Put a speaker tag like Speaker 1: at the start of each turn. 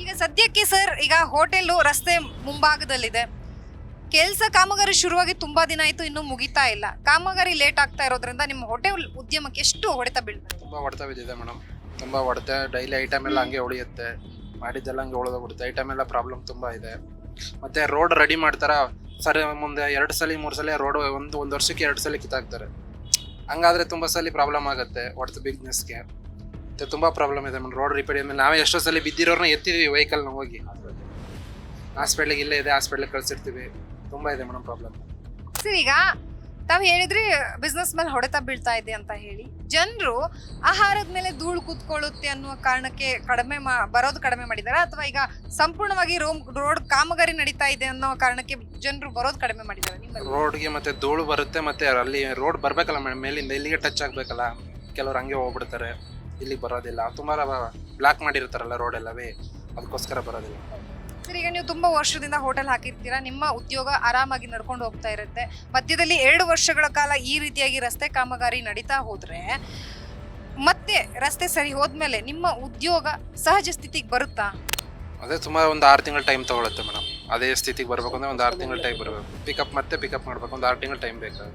Speaker 1: ಈಗ ಸದ್ಯಕ್ಕೆ ಸರ್, ಈಗ ಹೋಟೆಲ್ ರಸ್ತೆ ಮುಂಭಾಗದಲ್ಲಿದೆ. ಕೆಲಸ ಕಾಮಗಾರಿ ಶುರುವಾಗಿ ತುಂಬಾ ದಿನ ಆಯ್ತು, ಇನ್ನೂ ಮುಗಿತಾ ಇಲ್ಲ. ಕಾಮಗಾರಿ ಲೇಟ್ ಆಗ್ತಾ ಇರೋದ್ರಿಂದ ನಿಮ್ಮ ಹೋಟೆಲ್ ಉದ್ಯಮಕ್ಕೆ ಎಷ್ಟು ಹೊಡೆತ ಬೀಳ್ತದೆ
Speaker 2: ತುಂಬ ಹೊಡೆತ ಬಿದ್ದಿದೆ ಮೇಡಮ್ ತುಂಬ ಹೊಡೆತ ಡೈಲಿ ಐಟಮ್ ಎಲ್ಲ ಹಂಗೆ ಉಳಿಯುತ್ತೆ. ಮಾಡಿದ್ದೆಲ್ಲ ಹಂಗೆ ಉಳಿದೋಗ್ಬಿಡುತ್ತೆ. ಐಟಮ್ ಎಲ್ಲ ಪ್ರಾಬ್ಲಮ್ ತುಂಬ ಇದೆ. ಮತ್ತೆ ರೋಡ್ ರೆಡಿ ಮಾಡ್ತಾರ? ಸರಿ, ಮುಂದೆ ಎರಡು ಸಲ, ಮೂರು ಸಲ ರೋಡ್ ಒಂದು ಒಂದು ವರ್ಷಕ್ಕೆ ಎರಡು ಸಲ ಕಿತ್ತಾಕ್ತಾರೆ. ಹಂಗಾದ್ರೆ ತುಂಬ ಸಲ ಪ್ರಾಬ್ಲಮ್ ಆಗುತ್ತೆ, ಹೊಡೆತ ಬಿಸ್ನೆಸ್ಗೆ ಮತ್ತೆ ತುಂಬ ಪ್ರಾಬ್ಲಮ್ ಇದೆ ಮೇಡಮ್ ರೋಡ್ ರಿಪೇರಿ ಆದ್ಮೇಲೆ. ನಾವೇ ಎಷ್ಟೋ ಸಲ ಬಿದ್ದಿರೋರ್ನ ಎತ್ತಿದೀವಿ ವೆಹಿಕಲ್ನ ಹೋಗಿ. ಹಾಸ್ಪಿಟ್ಲಿಗೆ ಇಲ್ಲೇ ಇದೆ ಹಾಸ್ಪಿಟ್ಲಿಗೆ ಕಳ್ಸಿರ್ತೀವಿ. ತುಂಬ ಇದೆ ಮೇಡಮ್ ಪ್ರಾಬ್ಲಮ್
Speaker 1: ಸರ್ ಈಗ ತಾವು ಹೇಳಿದ್ರಿ ಬಿಸ್ನೆಸ್ ಮೇಲೆ ಹೊಡೆತ ಬೀಳ್ತಾ ಇದೆ ಅಂತ ಹೇಳಿ. ಜನರು ಆಹಾರದ ಮೇಲೆ ಧೂಳು ಕೂತ್ಕೊಳ್ಳುತ್ತೆ ಅನ್ನುವ ಕಾರಣಕ್ಕೆ ಕಡಿಮೆ ಮಾ ಬರೋದು ಕಡಿಮೆ ಮಾಡಿದಾರ? ಅಥವಾ ಈಗ ಸಂಪೂರ್ಣವಾಗಿ ರೋಮ್ ರೋಡ್ ಕಾಮಗಾರಿ ನಡೀತಾ ಇದೆ ಅನ್ನೋ ಕಾರಣಕ್ಕೆ ಜನರು ಬರೋದು ಕಡಿಮೆ ಮಾಡಿದ್ದಾರೆ ನಿಮ್ಮ
Speaker 2: ರೋಡ್ಗೆ ಮತ್ತೆ ಧೂಳು ಬರುತ್ತೆ ಮತ್ತೆ ಅಲ್ಲಿ ರೋಡ್ ಬರ್ಬೇಕಲ್ಲ ಮೇಡಮ್ ಮೇಲಿಂದ ಇಲ್ಲಿಗೆ ಟಚ್ ಆಗ್ಬೇಕಲ್ಲ. ಕೆಲವ್ರು ಹಂಗೆ ಹೋಗ್ಬಿಡ್ತಾರೆ. ಇಲ್ಲಿಗೆ ಬರೋದಿಲ್ಲ. ತುಂಬಾ ಬ್ಲಾಕ್ ಮಾಡಿರ್ತಾರಲ್ಲ ರೋಡ್ ಎಲ್ಲವೇ? ಅದಕ್ಕೋಸ್ಕರ ಬರೋದಿಲ್ಲ.
Speaker 1: ಸರ್ ಈಗ ನೀವು ತುಂಬಾ ವರ್ಷದಿಂದ ಹೋಟೆಲ್ ಹಾಕಿರ್ತೀರಾ ನಿಮ್ಮ ಉದ್ಯೋಗ ಆರಾಮಾಗಿ ನಡ್ಕೊಂಡು ಹೋಗ್ತಾ ಇರುತ್ತೆ. ಮಧ್ಯದಲ್ಲಿ ಎರಡು ವರ್ಷಗಳ ಕಾಲ ಈ ರೀತಿಯಾಗಿ ರಸ್ತೆ ಕಾಮಗಾರಿ ನಡೀತಾ ಹೋದ್ರೆ ಮತ್ತೆ ರಸ್ತೆ ಸರಿ ಹೋದ್ಮೇಲೆ ನಿಮ್ಮ ಉದ್ಯೋಗ ಸಹಜ ಸ್ಥಿತಿಗೆ ಬರುತ್ತಾ?
Speaker 2: ಅದೇ ಸುಮಾರು ಒಂದು ಆರು ತಿಂಗಳ ಟೈಮ್ ತಗೊಳುತ್ತೆ ಮೇಡಮ್ ಅದೇ ಸ್ಥಿತಿಗೆ ಬರ್ಬೇಕು ಅಂದ್ರೆ ಒಂದು ಆರು ತಿಂಗಳ ಟೈಮ್ ಬರಬೇಕು ಪಿಕಪ್ ಮತ್ತೆ ಪಿಕಪ್ ಮಾಡ್ಬೇಕು ಒಂದು ಆರು ತಿಂಗಳ ಟೈಮ್ ಬೇಕಾಗುತ್ತೆ.